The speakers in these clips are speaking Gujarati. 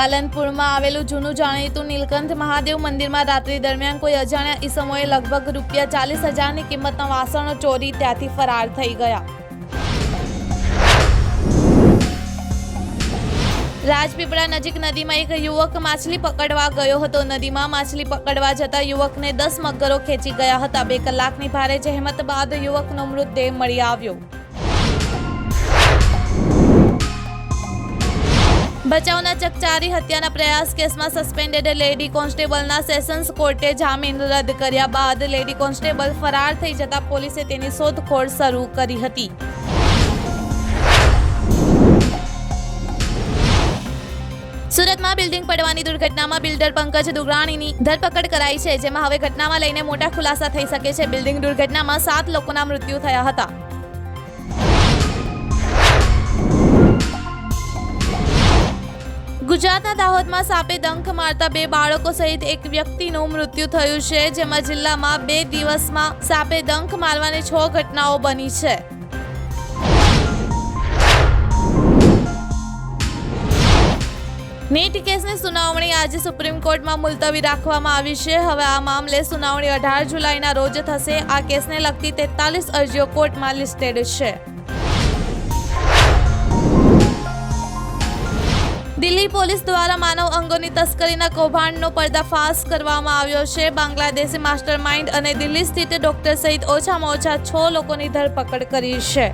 પાલનપુરમાં આવેલું જૂનું જાણીતું નીલકંઠ મહાદેવ મંદિરમાં રાત્રિ દરમિયાન કોઈ અજાણ્યા ઈસમોએ લગભગ રૂપિયા ચાલીસ હજારની કિંમતના વાસણો ચોરી ત્યાંથી ફરાર થઈ ગયા. રાજપીપળા નજીક નદીમાં એક યુવક માછલી પકડવા ગયો હતો. નદીમાં માછલી પકડવા જતા યુવકને દસ મગરો ખેંચી ગયા હતા. બે કલાકની ભારે જહેમત બાદ યુવકનો મૃતદેહ મળી આવ્યો. બચાવના ચકચારી હત્યાના પ્રયાસ કેસમાં સસ્પેન્ડેડ લેડી કોન્સ્ટેબલના સેશન્સ કોર્ટે જામીન રદ કર્યા બાદ લેડી કોન્સ્ટેબલ ફરાર થઈ જતા પોલીસે તેની શોધખોળ શરૂ કરી હતી. સુરતમાં બિલ્ડિંગ પડવાની દુર્ઘટનામાં બિલ્ડર પંકજ દુગરાણીની ધરપકડ કરાઈ છે, જેમાં હવે ઘટનામાં લઈને મોટા ખુલાસા થઈ શકે છે. બિલ્ડિંગ દુર્ઘટનામાં સાત લોકોના મૃત્યુ થયા હતા. ગુજરાતના દાહોદમાં સાપે ડંખ મારતા બે બાળકો સહિત એક વ્યક્તિનું મૃત્યુ થયું છે, જેમાં જિલ્લામાં બે દિવસમાં સાપે ડંખ મારવાની છ ઘટનાઓ બની છે. નીટ કેસની સુનાવણી આજે સુપ્રીમ કોર્ટમાં મુલતવી રાખવામાં આવી છે. હવે આ મામલે સુનાવણી અઢાર જુલાઈના રોજ થશે. આ કેસને લગતી તેતાલીસ અરજીઓ કોર્ટમાં લિસ્ટેડ છે. દિલ્હી પોલીસ દ્વારા માનવ અંગોની તસ્કરીના કૌભાંડનો પર્દાફાશ કરવામાં આવ્યો છે. બાંગ્લાદેશી માસ્ટરમાઇન્ડ અને દિલ્હી સ્થિત ડોક્ટર સહિત ઓછામાં ઓછા છ લોકોની ધરપકડ કરી છે.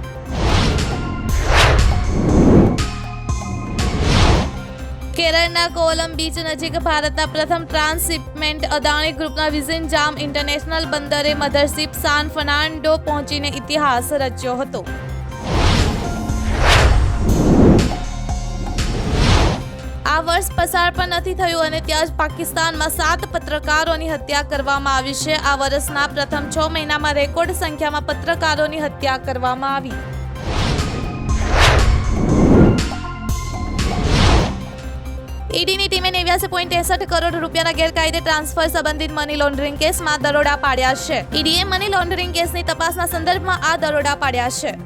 કેરળના કોલમ બીચ નજીક ભારતના પ્રથમ ટ્રાન્સશિપમેન્ટ અદાણી ગ્રુપના વિઝન જામ ઇન્ટરનેશનલ બંદરે મધરશિપ સાન ફર્નાન્ડો પહોંચીને ઇતિહાસ રચ્યો હતો. પસાર પણ નથી થયું અને ત્યાં જ પાકિસ્તાનમાં સાત પત્રકારોની હત્યા કરવામાં આવી છે. આ વર્ષના પ્રથમ છ મહિનામાં રેકોર્ડ સંખ્યામાં પત્રકારોની હત્યા કરવામાં આવી. ઈડીની ટીમે નેવ્યાસી પોઈન્ટ ત્રેસઠ કરોડ રૂપિયાના ગેરકાયદે ટ્રાન્સફર સંબંધિત મની લોન્ડરિંગ કેસમાં દરોડા પાડ્યા છે. ઈડીએ મની લોન્ડરિંગ કેસની તપાસના સંદર્ભમાં આ દરોડા પાડ્યા છે.